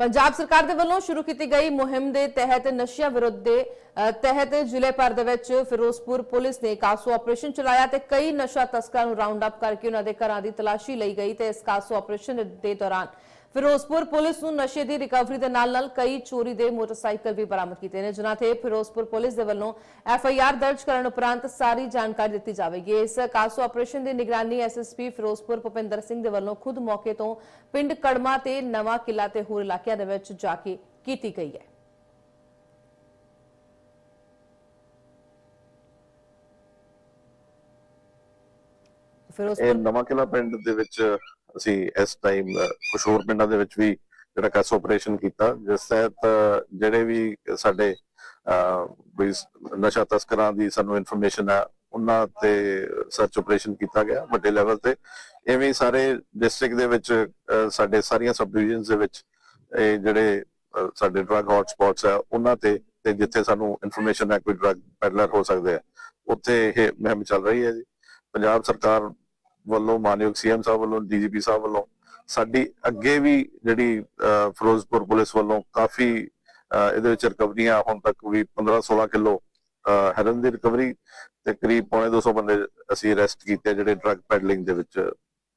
ਪੰਜਾਬ ਸਰਕਾਰ ਦੇ ਵੱਲੋਂ ਸ਼ੁਰੂ ਕੀਤੀ ਗਈ ਮੁਹਿੰਮ ਦੇ ਤਹਿਤ ਨਸ਼ਿਆਂ ਵਿਰੁੱਧ ਦੇ ਅ, ਤਹਿਤ ਜ਼ਿਲ੍ਹੇ ਭਰ ਦੇ ਵਿੱਚ ਫਿਰੋਜ਼ਪੁਰ ਪੁਲਿਸ ਨੇ ਕਾਸੋ ਆਪਰੇਸ਼ਨ ਚਲਾਇਆ ਤੇ ਕਈ ਨਸ਼ਾ ਤਸਕਰਾਂ ਨੂੰ ਰਾਉਂਡ ਅਪ ਕਰਕੇ ਉਹਨਾਂ ਦੇ ਘਰਾਂ ਦੀ ਤਲਾਸ਼ੀ ਲਈ ਗਈ ਤੇ ਇਸ ਕਾਸੋ ਆਪਰੇਸ਼ਨ ਦੇ ਦੌਰਾਨ ਫਿਰੋਜ਼ਪੁਰ ਪੁਲਿਸ ਨੂੰ ਨਸ਼ੇ ਦੀ ਰਿਕਵਰੀ ਦੇ ਨਾਲ-ਨਾਲ ਕਈ ਚੋਰੀ ਦੇ ਮੋਟਰਸਾਈਕਲ ਵੀ ਬਰਾਮਦ ਕੀਤੇ ਨੇ, ਜਿਨ੍ਹਾਂ ਤੇ ਫਿਰੋਜ਼ਪੁਰ ਪੁਲਿਸ ਦੇ ਵੱਲੋਂ ਐਫ ਆਈ ਆਰ ਦਰਜ ਕਰਨ ਉਪਰੰਤ ਸਾਰੀ ਜਾਣਕਾਰੀ ਦਿੱਤੀ ਜਾਵੇਗੀ। ਇਸ ਕਾਸੋ ਆਪਰੇਸ਼ਨ ਦੀ ਨਿਗਰਾਨੀ ਐਸਐਸਪੀ ਫਿਰੋਜ਼ਪੁਰ ਭੁਪਿੰਦਰ ਸਿੰਘ ਦੇ ਵੱਲੋਂ ਖੁਦ ਮੌਕੇ ਤੋਂ ਪਿੰਡ ਕੜਮਾ ਤੇ ਨਵਾਂ ਕਿਲਾ ਤੇ ਹੋਰ ਇਲਾਕਿਆਂ ਦੇ ਵਿੱਚ ਜਾ ਕੇ ਕੀਤੀ ਗਈ ਹੈ। ਫਿਰੋਜ਼ਪੁਰ ਨਵਾਂ ਕਿਲਾ ਪਿੰਡ ਦੇ ਵਿੱਚ ਅਸੀਂ ਇਸ ਟਾਈਮ ਕੁਝ ਪਿੰਡਾਂ ਦੇ ਵਿੱਚ ਵੀ ਜਿਹੜਾ ਕਾਸ ਆਪਰੇਸ਼ਨ ਕੀਤਾ, ਜਿਸ ਤਹਿਤ ਜਿਹੜੇ ਵੀ ਸਾਡੇ ਕੋਈ ਨਸ਼ਾ ਤਸਕਰਾਂ ਦੀ ਸਾਨੂੰ ਇਨਫੋਰਮੇਸ਼ਨ ਹੈ, ਉਹਨਾਂ ਤੇ ਸਰਚ ਆਪਰੇਸ਼ਨ ਕੀਤਾ ਗਿਆ, ਵੱਡੇ ਲੈਵਲ ਤੇ। ਐਵੇਂ ਸਾਰੇ ਡਿਸਟ੍ਰਿਕਟ ਦੇ ਵਿੱਚ ਸਾਡੇ ਸਾਰੀਆਂ ਸਬ ਡਿਵੀਜ਼ਨਸ ਦੇ ਵਿੱਚ ਇਹ ਜਿਹੜੇ ਸਾਡੇ ਡਰੱਗ ਹੌਟ ਸਪੌਟਸ ਆ ਉਹਨਾਂ ਤੇ ਤੇ ਜਿੱਥੇ ਸਾਨੂੰ ਇਨਫੋਰਮੇਸ਼ਨ ਹੈ, ਕੋਈ ਡਰੱਗ ਪੈਡਲਰ ਹੋ ਸਕਦੇ ਆ ਉੱਥੇ ਇਹ ਮੁਹਿੰਮ ਚੱਲ ਰਹੀ ਹੈ ਜੀ। ਪੰਜਾਬ ਸਰਕਾਰ ਵੱਲੋਂ ਮਾਨਯੋਗ ਸੀਐਮ ਸਾਹਿਬ ਵੱਲੋਂ ਡੀਜੀਪੀ ਸਾਹਿਬ ਵੱਲੋਂ ਸਾਡੀ ਅੱਗੇ ਵੀ ਜਿਹੜੀ ਫਿਰੋਜ਼ਪੁਰ ਪੁਲਿਸ ਵੱਲੋਂ ਕਾਫੀ ਇਹਦੇ ਵਿੱਚ ਰਿਕਵਰੀਆਂ ਹੁਣ ਤੱਕ ਵੀ 15-16 ਕਿਲੋ ਹੈਰਨ ਦੀ ਰਿਕਵਰੀ ਤੇ ਕਰੀਬ ਪੌਣੇ 200 ਬੰਦੇ ਅਸੀਂ ਅਰੈਸਟ ਕੀਤੇ ਜਿਹੜੇ ਡਰੱਗ ਪੈਡਲਿੰਗ ਦੇ ਵਿੱਚ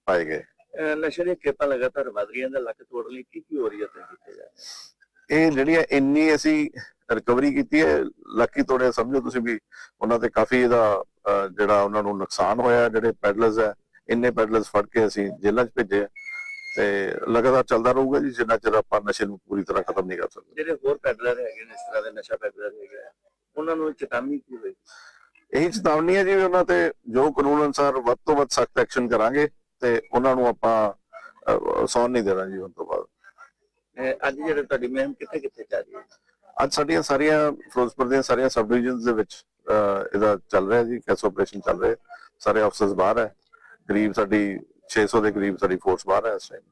ਪਾਏ ਗਏ। ਨਸ਼ੇ ਦੀਆਂ ਖੇਪਾਂ ਲਗਾਤਾਰ ਵਧ ਰਹੀਆਂ ਨੇ ਲੱਕ ਤੋੜਨ ਲਈ ਕੀ ਕੀ ਹੋ ਰਹੀ ਹੈ ਤੇ ਕੀਤੇ ਜਾ ਰਿਹਾ? ਇਹ ਜਿਹੜੀਆਂ ਇੰਨੀ ਅਸੀਂ ਰਿਕਵਰੀ ਕੀਤੀ ਹੈ ਲੱਕੀ ਤੋੜੇ ਸਮਝੋ ਤੁਸੀਂ ਵੀ ਉਹਨਾਂ ਤੇ ਕਾਫੀ ਇਹਦਾ ਜਿਹੜਾ ਉਹਨਾਂ ਨੂੰ ਨੁਕਸਾਨ ਹੋਇਆ ਜਿਹੜੇ ਪੈਡਲਰਸ ਹੈ ਇੰਨੇ ਪੈਡਲਰਸ ਫੜ ਕੇ ਅਸੀਂ ਜੇਲ੍ਹਾਂ 'ਚ ਭੇਜੇ ਆ ਤੇ ਲਗਾਤਾਰ ਚੱਲਦਾ ਰਹੂਗਾ ਜੀ ਜਿੰਨਾ ਚਿਰ ਆਪਾਂ ਨਸ਼ੇ ਨੂੰ ਪੂਰੀ ਤਰ੍ਹਾਂ ਖਤਮ ਨਹੀਂ ਕਰ ਸਕਦੇ। ਜਿਹੜੇ ਹੋਰ ਪੈਡਲਰ ਹੈਗੇ ਨੇ ਇਸ ਤਰ੍ਹਾਂ ਦੇ ਨਸ਼ਾ ਪੈਡਲਰ ਹੈਗੇ ਉਹਨਾਂ ਨੂੰ ਚੇਤਾਵਨੀ ਕੀ ਹੋਈ ਇਹੀ ਚੇਤਾਵਨੀ ਹੈ ਜੀ ਉਹਨਾਂ ਤੇ ਜੋ ਕਾਨੂੰਨ ਅਨੁਸਾਰ ਵੱਧ ਤੋਂ ਵੱਧ ਸਖਤ ਐਕਸ਼ਨ ਕਰਾਂਗੇ ਤੇ ਉਹਨਾਂ ਨੂੰ ਆਪਾਂ ਸੌਣ ਨਹੀਂ ਦੇਣਾ ਜੀ ਹੁਣ ਤੋਂ ਬਾਅਦ। ਅੱਜ ਜਿਹੜੇ ਤੁਹਾਡੀ ਮੁਹਿੰਮ ਕਿੱਥੇ ਕਿੱਥੇ ਚੱਲ ਰਹੀ ਹੈ? ਅੱਜ ਸਾਡੀਆਂ ਸਾਰੀਆਂ ਫਿਰੋਜ਼ਪੁਰ ਦੀਆਂ ਸਾਰੀਆਂ ਸਬ ਡਿਵੀਜ਼ਨਸ ਦੇ ਵਿੱਚ ਇਹਦਾ ਚੱਲ ਰਿਹਾ ਜੀ ਕੈਸ ਆਪਰੇਸ਼ਨ ਚੱਲ ਰਿਹਾ। ਸਾਰੇ ਅਫਸਰਸ ਬਾਹਰ ਹੈ। ਕਰੀਬ ਸਾਡੀ 600 ਦੇ ਕਰੀਬ ਸਾਡੀ ਫੋਰਸ ਬਾਹਰ ਹੈ ਇਸ ਟਾਈਮ